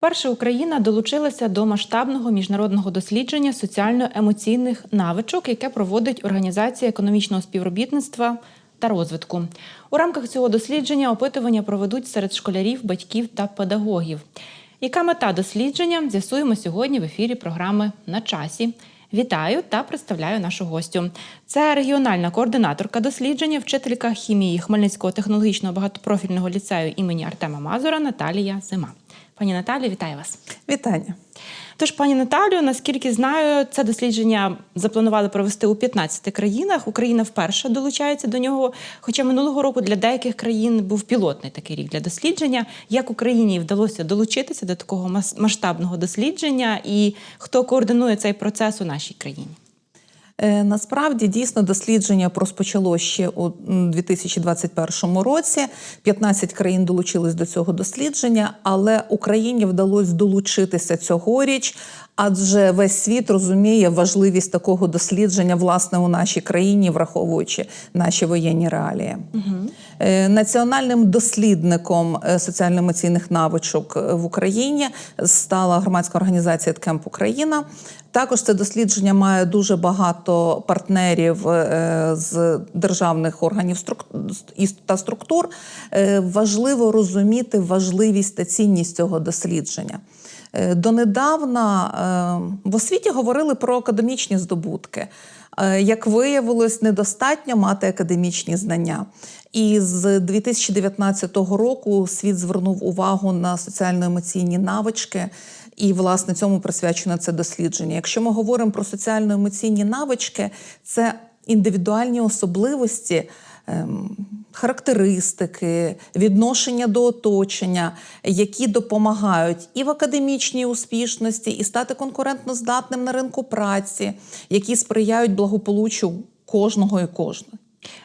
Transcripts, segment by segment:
Перша Україна долучилася до масштабного міжнародного дослідження соціально-емоційних навичок, яке проводить Організація економічного співробітництва та розвитку. У рамках цього дослідження опитування проведуть серед школярів, батьків та педагогів. Яка мета дослідження? З'ясуємо сьогодні в ефірі програми на часі. Вітаю та представляю нашу гостю. Це регіональна координаторка дослідження, вчителька хімії Хмельницького технологічного багатопрофільного ліцею імені Артема Мазура Наталія Зима. Пані Наталі, вітаю вас. Вітання. Тож, пані Наталію, наскільки знаю, це дослідження запланували провести у 15 країнах. Україна вперше долучається до нього. Хоча минулого року для деяких країн був пілотний такий рік для дослідження. Як Україні вдалося долучитися до такого мас- масштабного дослідження, і хто координує цей процес у нашій країні? Е, Насправді дійсно дослідження розпочало ще у м, 2021 році. 15 країн долучились до цього дослідження, але Україні вдалося долучитися цьогоріч, адже весь світ розуміє важливість такого дослідження власне у нашій країні, враховуючи наші воєнні реалії. Е, Національним дослідником е, соціально-емоційних навичок е, в Україні стала громадська організація «Ткемп Україна. Також це дослідження має дуже багато партнерів з державних органів та структур. Важливо розуміти важливість та цінність цього дослідження. Е, Донедавна е, в освіті говорили про академічні здобутки. Е, Як виявилось, недостатньо мати академічні знання. І з 2019 року світ звернув увагу на соціально-емоційні навички, і власне цьому присвячено це дослідження. Якщо ми говоримо про соціально-емоційні навички, це індивідуальні особливості. Ем, Характеристики, відношення до оточення, які допомагають і в академічній успішності, і стати конкурентноздатним на ринку праці, які сприяють благополуччю кожного і кожної.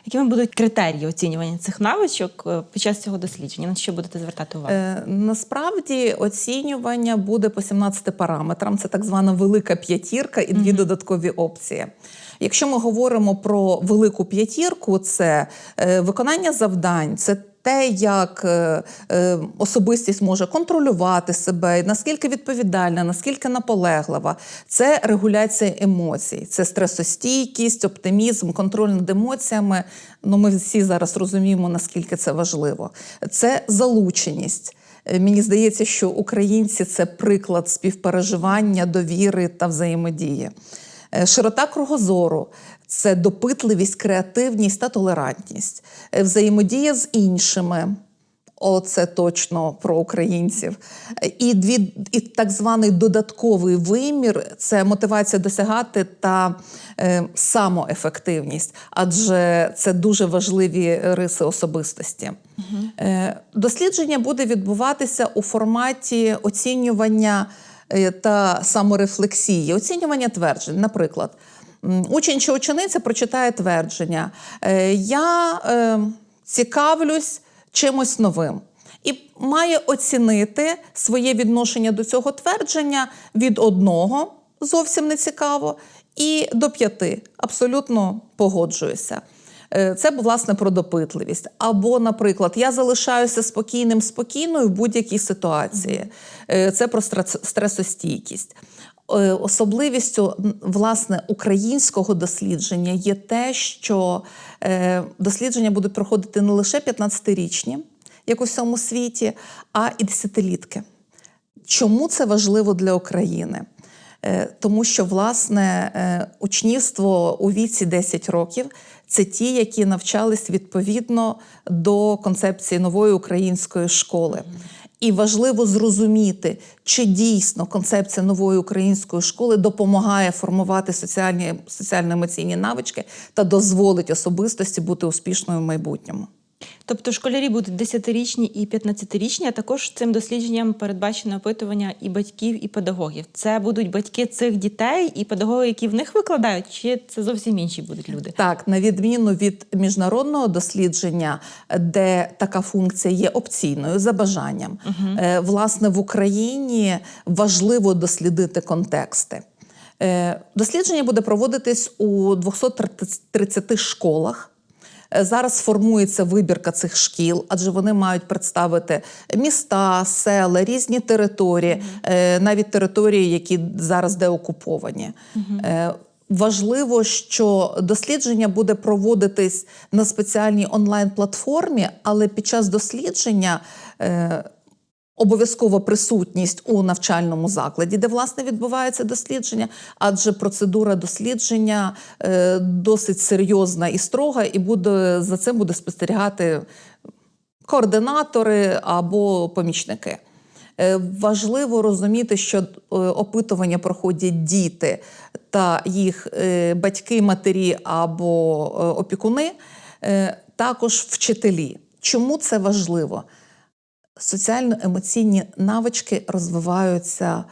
Якими будуть критерії оцінювання цих навичок е, під час цього дослідження? На що будете звертати увагу? Е, насправді оцінювання буде по 17 параметрам. Це так звана велика п'ятірка і дві додаткові опції. Якщо ми говоримо про велику п'ятірку, це е, виконання завдань, це те, як е, е, особистість може контролювати себе, наскільки відповідальна, наскільки наполеглива, це регуляція емоцій, це стресостійкість, оптимізм, контроль над емоціями. Ну, ми всі зараз розуміємо, наскільки це важливо. Це залученість. Мені здається, що українці це приклад співпереживання, довіри та взаємодії. Е, Широта кругозору це допитливість, креативність та толерантність, Е, взаємодія з іншими. Оце точно про українців. Е, І дві і так званий додатковий вимір це мотивація досягати та е, самоефективність, адже це дуже важливі риси особистості. Е, дослідження буде відбуватися у форматі оцінювання та саморефлексії, оцінювання тверджень. Наприклад, учень чи учениця прочитає твердження: е, Я е, цікавлюсь чимось новим. І має оцінити своє відношення до цього твердження від одного зовсім не цікаво, і до п'яти абсолютно погоджуюся. Е, Це власне про допитливість. Або, наприклад, я залишаюся спокійним, спокійною в будь-якій ситуації. Е, Це про стресостійкість. Е, Особливістю власне українського дослідження є те, що дослідження будуть проходити не лише 15-річні, як у всьому світі, а і десятилітки. Чому це важливо для України? Тому що власне учнівство у віці 10 років це ті, які навчались відповідно до концепції нової української школи. І важливо зрозуміти, чи дійсно концепція нової української школи допомагає формувати соціальні соціально-емоційні навички та дозволить особистості бути успішною в майбутньому. Тобто школярі будуть 10-річні і 15-річні, а також цим дослідженням передбачено опитування і батьків, і педагогів. Це будуть батьки цих дітей і педагоги, які в них викладають, чи це зовсім інші будуть люди? Так, на відміну від міжнародного дослідження, де така функція є опційною за бажанням, Е, власне в Україні важливо дослідити контексти. Е, Дослідження буде проводитись у 230 школах. Зараз формується вибірка цих шкіл, адже вони мають представити міста, села, різні території, е, навіть території, які зараз деокуповані. Е, Важливо, що дослідження буде проводитись на спеціальній онлайн-платформі, але під час дослідження е, обов'язкова присутність у навчальному закладі, де власне відбувається дослідження, адже процедура дослідження е, досить серйозна і строга, і буде за цим буде спостерігати координатори або помічники. Е, Важливо розуміти, що е, опитування проходять діти та їх батьки, матері або опікуни, також вчителі. Чому це важливо? Соціально-емоційні навички розвиваються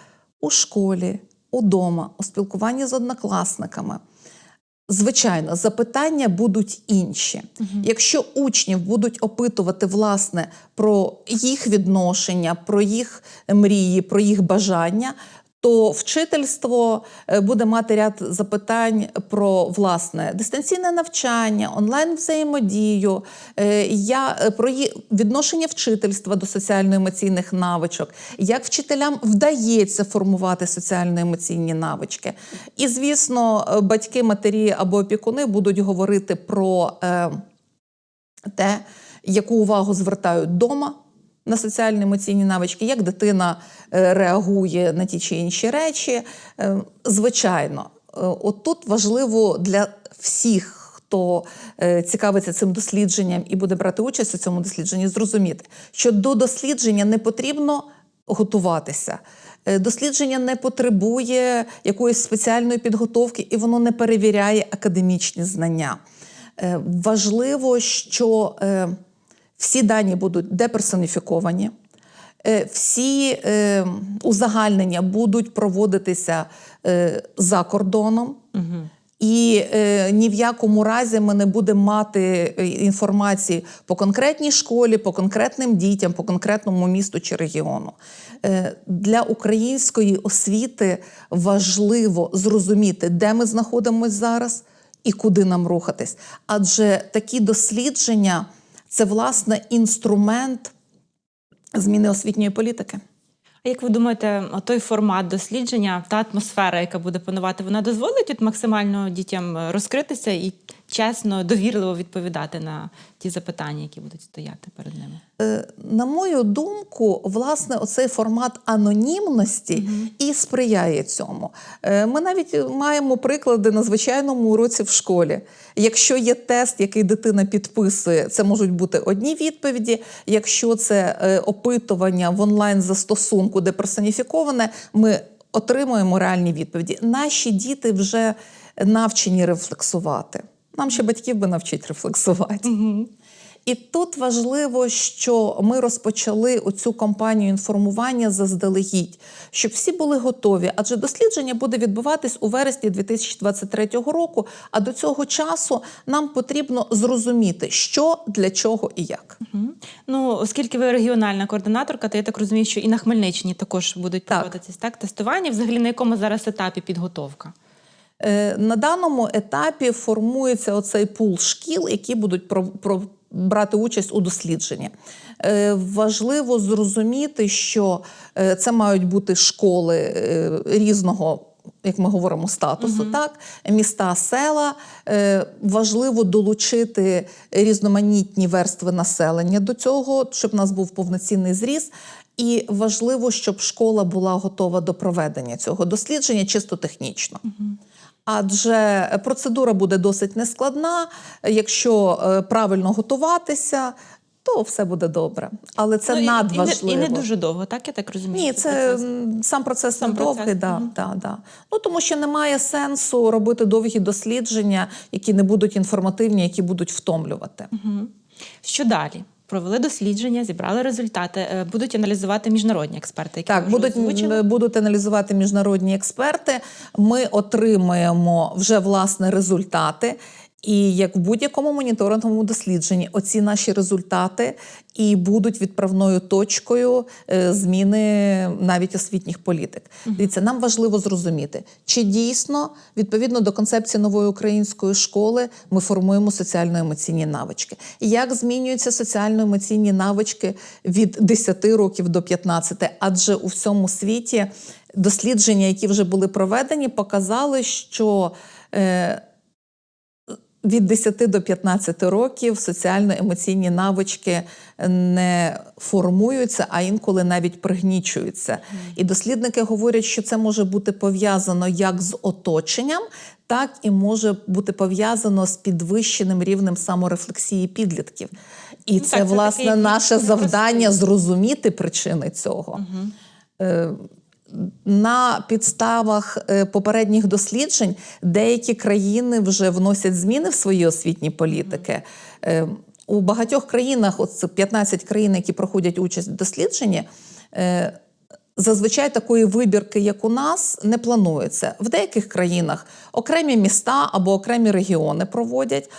у школі, удома, у спілкуванні з однокласниками. Звичайно, запитання будуть інші. Якщо учнів будуть опитувати власне про їх відношення, про їх мрії, про їх бажання, то вчительство е, буде мати ряд запитань про власне дистанційне навчання, онлайн взаємодію, е, я е, про відношення вчительства до соціально-емоційних навичок, як вчителям вдається формувати соціально-емоційні навички. І, звісно, батьки, матері або опікуни будуть говорити про те, яку увагу звертають вдома на соціальні емоційні навички, як дитина е, реагує на ті чи інші речі. Е, Звичайно, е, отут важливо для всіх. Хто цікавиться цим дослідженням і буде брати участь у цьому дослідженні, зрозуміти, що до дослідження не потрібно готуватися. Дослідження не потребує якоїсь спеціальної підготовки і воно не перевіряє академічні знання. Важливо, що всі дані будуть деперсоніфіковані, е, всі е, узагальнення будуть проводитися е, за кордоном. І е, ні в якому разі ми не будемо мати інформації по конкретній школі, по конкретним дітям, по конкретному місту чи регіону. Е, для української освіти важливо зрозуміти, де ми знаходимося зараз і куди нам рухатись. Адже такі дослідження це власне інструмент зміни освітньої політики. А як ви думаєте, той формат дослідження, та атмосфера, яка буде панувати, вона дозволить от максимально дітям е, розкритися і чесно, довірливо відповідати на ті запитання, які будуть стояти перед ними? Е, На мою думку, власне, оцей формат анонімності і сприяє цьому. Е, Ми навіть маємо приклади на звичайному уроці в школі. Якщо є тест, який дитина підписує, це можуть бути одні відповіді. Якщо це е, опитування в онлайн застосунку, де персоніфіковане, ми отримуємо реальні відповіді. Наші діти вже навчені рефлексувати. Нам ще батьків би навчить рефлексувати. І тут важливо, що ми розпочали оцю кампанію інформування заздалегідь, щоб всі були готові. Адже дослідження буде відбуватись у вересні 2023 року. А до цього часу нам потрібно зрозуміти, що для чого і як. Мгм. Ну, оскільки ви регіональна координаторка, то я так розумію, що і на Хмельниччині також будуть Так. так тестування. Взагалі на якому зараз етапі підготовка? Е, На даному етапі формується оцей пул шкіл, які будуть про, про, брати участь у дослідженні. Е, Важливо зрозуміти, що е, це мають бути школи різного. Як ми говоримо, статусу, так міста, села важливо долучити різноманітні верстви населення до цього, щоб в нас був повноцінний зріз. І важливо, щоб школа була готова до проведення цього дослідження чисто технічно. Адже процедура буде досить нескладна. Якщо е, правильно готуватися, то все буде добре. Але це Ну, надважливо. І не, і не дуже довго, так я так розумію. Ні, це процес? сам процес Сам недовгий, процес, да, мгм. да, да. Ну тому що немає сенсу робити довгі дослідження, які не будуть інформативні, які будуть втомлювати. Що далі? Провели дослідження, зібрали результати, е, будуть аналізувати міжнародні експерти, які Так, будуть, озвучили. будуть аналізувати міжнародні експерти. Ми отримаємо вже власне результати. І як в будь-якому моніторинговому дослідженні, оці наші результати і будуть відправною точкою е, зміни навіть освітніх політик. Дивіться, нам важливо зрозуміти, чи дійсно відповідно до концепції нової української школи ми формуємо соціально-емоційні навички. І як змінюються соціально-емоційні навички від 10 років до 15? Адже у всьому світі дослідження, які вже були проведені, показали, що е, від 10 до 15 років соціально-емоційні навички не формуються, а інколи навіть пригнічуються. І дослідники говорять, що це може бути пов'язано як з оточенням, так і може бути пов'язано з підвищеним рівнем саморефлексії підлітків. І Ну, це, так, це власне, такий наше завдання зрозуміти причини цього. Е, на підставах е, попередніх досліджень деякі країни вже вносять зміни в свої освітні політики. Е, У багатьох країнах, от 15 країн, які проходять участь в дослідженні, е, зазвичай такої вибірки, як у нас, не планується. В деяких країнах окремі міста або окремі регіони проводять.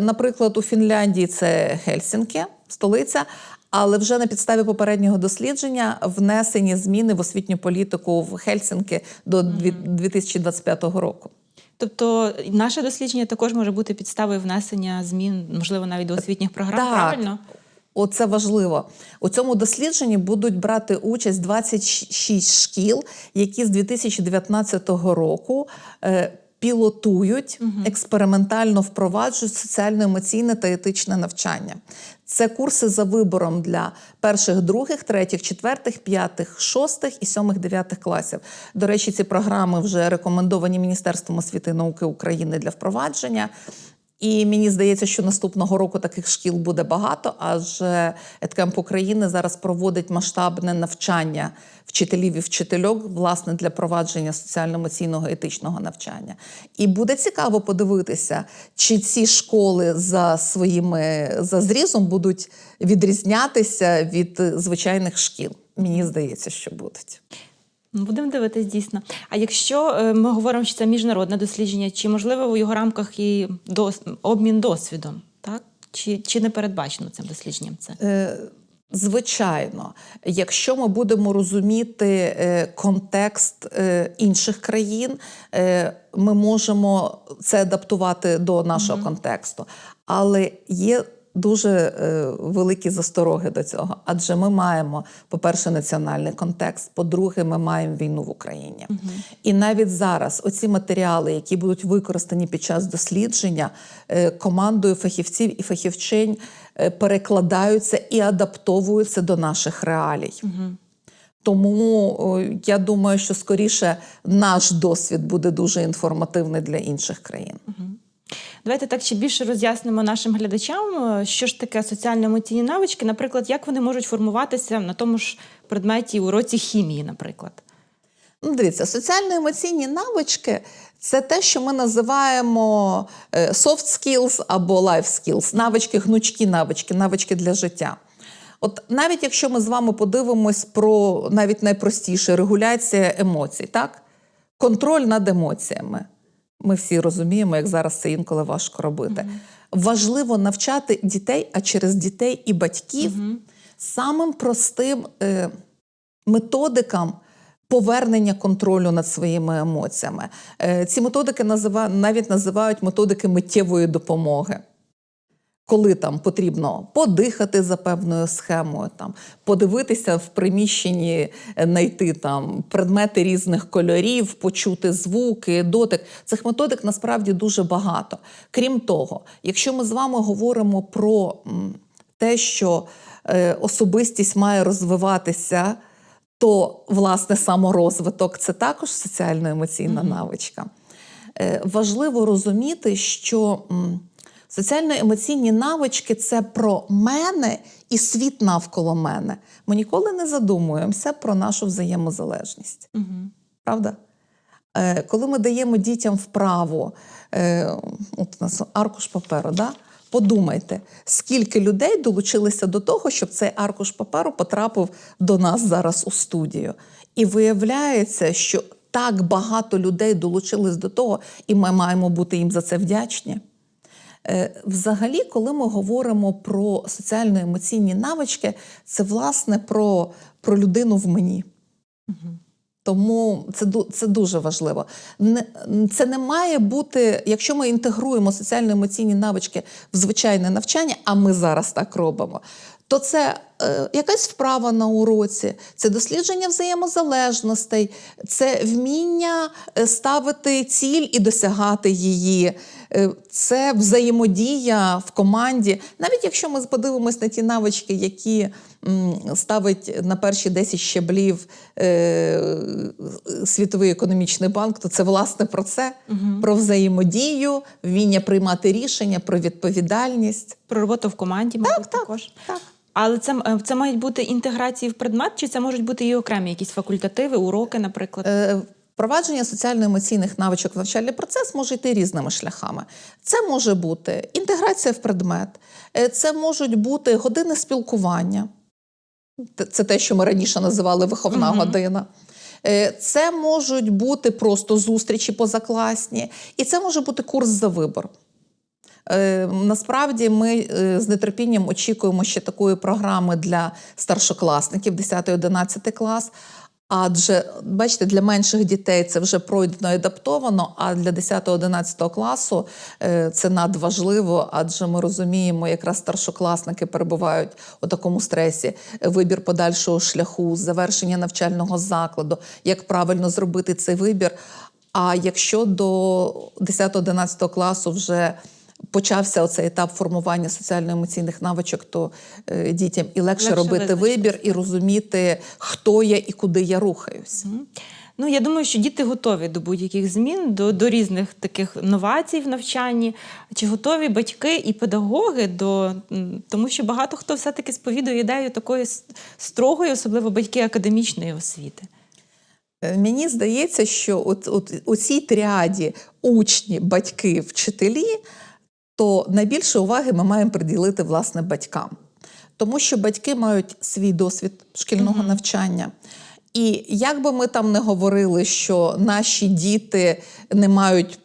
Наприклад, у Фінляндії це Хельсінки, столиця. Але вже на підставі попереднього дослідження внесені зміни в освітню політику в Хельсінки до 2025 року. Тобто наше дослідження також може бути підставою внесення змін, можливо, навіть до освітніх програм. Так. Правильно? Оце важливо. У цьому дослідженні будуть брати участь 26 шкіл, які з 2019 року е, пілотують, експериментально впроваджують соціально-емоційне та етичне навчання. Це курси за вибором для перших, других, третіх, четвертих, п'ятих, шостих і сьомих, дев'ятих класів. До речі, ці програми вже рекомендовані Міністерством освіти і науки України для впровадження. І мені здається, що наступного року таких шкіл буде багато, адже Еткемп України зараз проводить масштабне навчання вчителів і вчительок власне для провадження соціально-емоційного етичного навчання. І буде цікаво подивитися, чи ці школи за своїми за зрізом будуть відрізнятися від звичайних шкіл. Мені здається, що будуть. Будемо дивитись дійсно. А якщо е, ми говоримо, що це міжнародне дослідження, чи можливо в його рамках і дос... обмін досвідом? Так? Чи, чи не передбачено цим дослідженням це? Е, Звичайно, якщо ми будемо розуміти е, контекст е, інших країн, е, ми можемо це адаптувати до нашого контексту. Але є дуже е, великі застороги до цього, адже ми маємо, по-перше, національний контекст, по-друге, ми маємо війну в Україні. І навіть зараз оці матеріали, які будуть використані під час дослідження, е, командою фахівців і фахівчинь е, перекладаються і адаптовуються до наших реалій. Тому я думаю, що скоріше наш досвід буде дуже інформативний для інших країн. Давайте так ще більше роз'яснимо нашим глядачам, е, що ж таке соціально-емоційні навички, наприклад, як вони можуть формуватися на тому ж предметі уроці хімії, наприклад. Ну, дивіться, соціально-емоційні навички це те, що ми називаємо е, soft skills або life skills, навички, гнучкі навички, навички для життя. От навіть якщо ми з вами подивимось про навіть найпростіше регуляція емоцій, так? Контроль над емоціями. Ми всі розуміємо, як зараз це інколи важко робити. Важливо навчати дітей, а через дітей і батьків самим простим е, методикам повернення контролю над своїми емоціями. Е, ці методики називають навіть називають методики миттєвої допомоги. Коли там потрібно подихати за певною схемою, там подивитися в приміщенні, е, знайти там предмети різних кольорів, почути звуки, дотик. Цих методик насправді дуже багато. Крім того, якщо ми з вами говоримо про те, що е, особистість має розвиватися, то власне саморозвиток це також соціально-емоційна навичка. Е, важливо розуміти, що соціально-емоційні навички це про мене і світ навколо мене. Ми ніколи не задумуємося про нашу взаємозалежність. Угу. Правда? Е, Коли ми даємо дітям вправу, е, от у нас аркуш паперу, да? подумайте, скільки людей долучилися до того, щоб цей аркуш паперу потрапив до нас зараз у студію. І виявляється, що так багато людей долучились до того, і ми маємо бути їм за це вдячні. Е, Взагалі, коли ми говоримо про соціально-емоційні навички, це власне про, про людину в мені. Тому це, це дуже важливо. Це не має бути, якщо ми інтегруємо соціально-емоційні навички в звичайне навчання, а ми зараз так робимо, то це якась вправа на уроці, це дослідження взаємозалежностей, це вміння е, ставити ціль і досягати її. Е, Це взаємодія в команді. Навіть якщо ми подивимось на ті навички, які ставить на перші 10 щеблів е, Світовий економічний банк, то це власне про це: про взаємодію, вміння приймати рішення, про відповідальність. Про роботу в команді, мабуть, так, також. так. Але це, е, це мають бути інтеграції в предмет, чи це можуть бути і окремі якісь факультативи, уроки, наприклад? Е, Впровадження соціально-емоційних навичок в навчальний процес може йти різними шляхами. Це може бути інтеграція в предмет, е, це можуть бути години спілкування. Це те, що ми раніше називали виховна Мгм. година. Е, Це можуть бути просто зустрічі позакласні, і це може бути курс за вибор. Е, Насправді ми е, з нетерпінням очікуємо ще такої програми для старшокласників 10-11 клас. Адже, бачите, для менших дітей це вже пройдено і адаптовано, а для 10-11 класу е, це надважливо, адже ми розуміємо, якраз старшокласники перебувають у такому стресі. Вибір подальшого шляху, завершення навчального закладу, як правильно зробити цей вибір. А якщо до 10-11 класу вже почався оцей етап формування соціально-емоційних навичок, то е, дітям і легше, Легше робити визначитися. вибір і розуміти, хто я і куди я рухаюсь. Ну, я думаю, що діти готові до будь-яких змін, до, до різних таких новацій в навчанні. Чи готові батьки і педагоги до тому, що багато хто все-таки сповідує ідею такої строгої, особливо батьки академічної освіти. Е, Мені здається, що от, от у цій тріаді учні, батьки, вчителі, то найбільше уваги ми маємо приділити власне батькам. Тому що батьки мають свій досвід шкільного навчання. І як би ми там не говорили, що наші діти не мають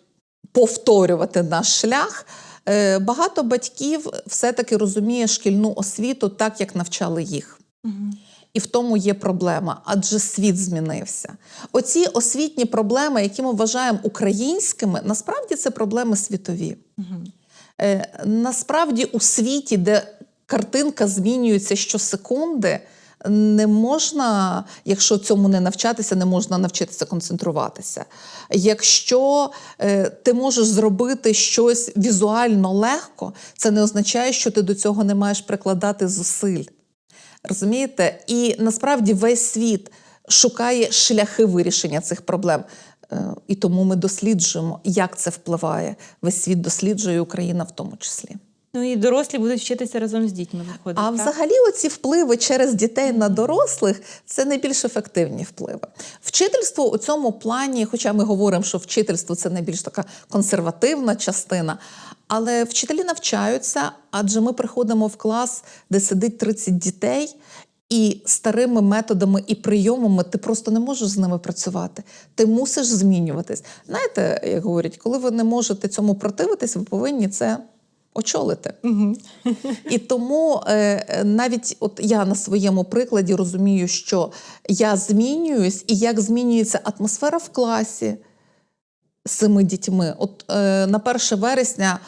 повторювати наш шлях, е, багато батьків все-таки розуміє шкільну освіту так, як навчали їх. І в тому є проблема, адже світ змінився. Оці освітні проблеми, які ми вважаємо українськими, насправді це проблеми світові. Е, насправді у світі, де картинка змінюється щосекунди, не можна, якщо цьому не навчатися, не можна навчитися концентруватися. Якщо е, ти можеш зробити щось візуально легко, це не означає, що ти до цього не маєш прикладати зусиль. Розумієте? І насправді весь світ шукає шляхи вирішення цих проблем. Е, І тому ми досліджуємо, як це впливає. Весь світ досліджує Україна в тому числі. Ну і дорослі будуть вчитися разом з дітьми. Виходить, А так? взагалі, оці впливи через дітей на дорослих це найбільш ефективні впливи. Вчительство у цьому плані, хоча ми говоримо, що вчительство це найбільш така консервативна частина, але вчителі навчаються, адже ми приходимо в клас, де сидить 30 дітей. І старими методами і прийомами ти просто не можеш з ними працювати. Ти мусиш змінюватись. Знаєте, як говорять, коли ви не можете цьому противитись, ви повинні це очолити. І тому е, навіть от я на своєму прикладі розумію, що я змінююсь, і як змінюється атмосфера в класі з цими дітьми. От е, на 1 вересня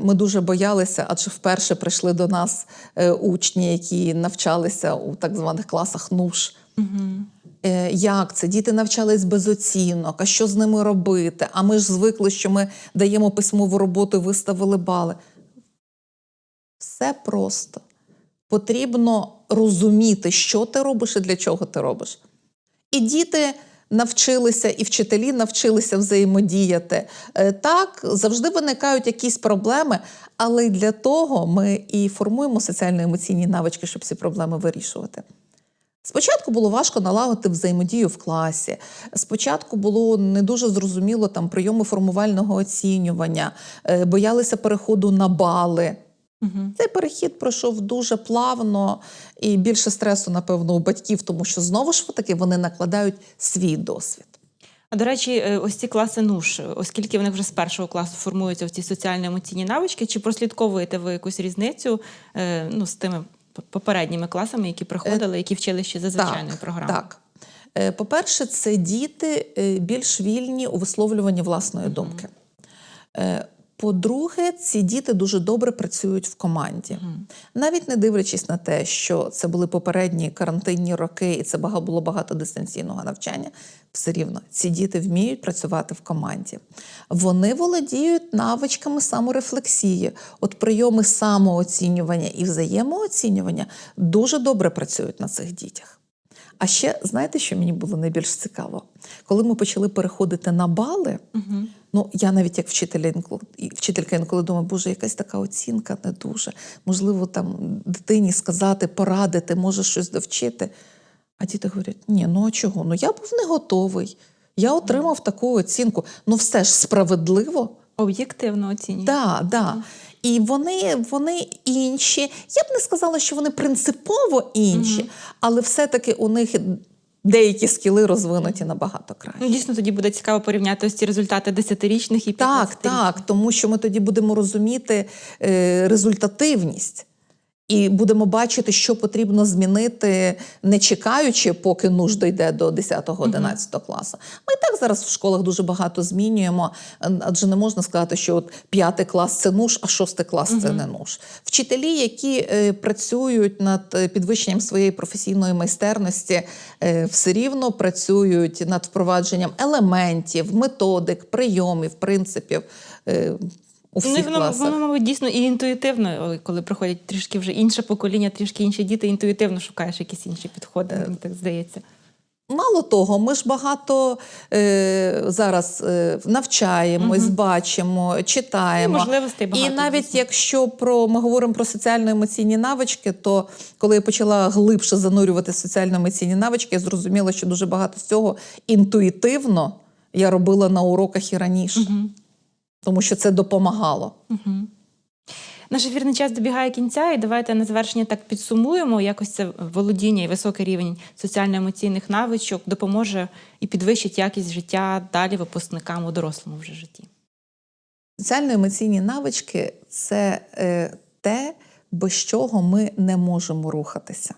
ми дуже боялися, адже вперше прийшли до нас е, учні, які навчалися у так званих класах НУШ. Е, Як це? Діти навчались без оцінок, а що з ними робити? А ми ж звикли, що ми даємо письмову роботу і виставили бали. Все просто. Потрібно розуміти, що ти робиш і для чого ти робиш. І діти навчилися, і вчителі навчилися взаємодіяти. Е, Так, завжди виникають якісь проблеми, але для того ми і формуємо соціально-емоційні навички, щоб ці проблеми вирішувати. Спочатку було важко налагодити взаємодію в класі. Спочатку було не дуже зрозуміло там прийоми формувального оцінювання, е, боялися переходу на бали. Цей перехід пройшов дуже плавно і більше стресу, напевно, у батьків, тому що знову ж таки вони накладають свій досвід. А до речі, е, ось ці класи НУШ, оскільки вони вже з першого класу формуються в ці соціально-емоційні навички, чи прослідковуєте ви якусь різницю е, ну, з тими попередніми класами, які приходили, які вчили ще за звичайною програмою? Так. Е, По-перше, це діти е, більш вільні у висловлюванні власної думки. По-друге, ці діти дуже добре працюють в команді, навіть не дивлячись на те, що це були попередні карантинні роки, і це було багато дистанційного навчання. Все рівно ці діти вміють працювати в команді. Вони володіють навичками саморефлексії. От прийоми самооцінювання і взаємооцінювання дуже добре працюють на цих дітях. А ще знаєте, що мені було найбільш цікаво? Коли ми почали переходити на бали, ну я навіть як вчитель інколи, вчителька інколи думаю, боже, якась така оцінка не дуже. Можливо, там дитині сказати, порадити, може щось довчити. А діти говорять: ні, ну а чого? Ну я був не готовий. Я отримав таку оцінку. Ну, все ж справедливо. Об'єктивно оцінюють. Да, да. І вони, вони інші. Я б не сказала, що вони принципово інші, але все-таки у них деякі скіли розвинуті набагато краще. Ну, дійсно, тоді буде цікаво порівняти ось ці результати десятирічних і Так, 15-річних. так, тому що ми тоді будемо розуміти е, результативність. І будемо бачити, що потрібно змінити, не чекаючи, поки нуж дійде до 10-11 класу. Ми і так зараз в школах дуже багато змінюємо, адже не можна сказати, що от п'ятий клас це нуж, а шостий клас це не нуж. Вчителі, які е, працюють над е, підвищенням своєї професійної майстерності, е, все рівно працюють над впровадженням елементів, методик, прийомів, принципів. У Ну, всіх воно, класах. воно, мабуть, дійсно і інтуїтивно, коли приходять трішки вже інше покоління, трішки інші діти, інтуїтивно шукаєш якісь інші підходи, Е, мені так здається. Мало того, ми ж багато е, зараз е, навчаємось, бачимо, читаємо. І можливостей багато, І навіть дійсно. якщо про ми говоримо про соціально-емоційні навички, то коли я почала глибше занурювати соціально-емоційні навички, я зрозуміла, що дуже багато з цього інтуїтивно я робила на уроках і раніше, тому що це допомагало. Наш ефірний час добігає кінця, і давайте на завершення так підсумуємо. Якось це володіння і високий рівень соціально-емоційних навичок допоможе і підвищить якість життя далі випускникам у дорослому вже житті. Соціально-емоційні навички це е, те, без чого ми не можемо рухатися.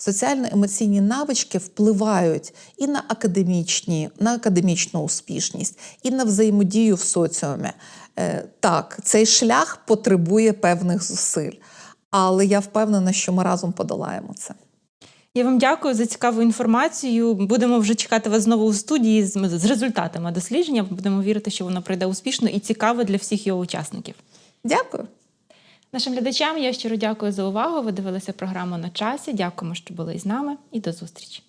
Соціально-емоційні навички впливають і на академічні, на академічну успішність, і на взаємодію в соціумі. Е, так, цей шлях потребує певних зусиль, але я впевнена, що ми разом подолаємо це. Я вам дякую за цікаву інформацію. Будемо вже чекати вас знову у студії з, з результатами дослідження. Будемо вірити, що воно пройде успішно і цікаво для всіх його учасників. Дякую. Нашим глядачам я щиро дякую за увагу. Ви дивилися програму на часі. Дякуємо, що були з нами, і до зустрічі.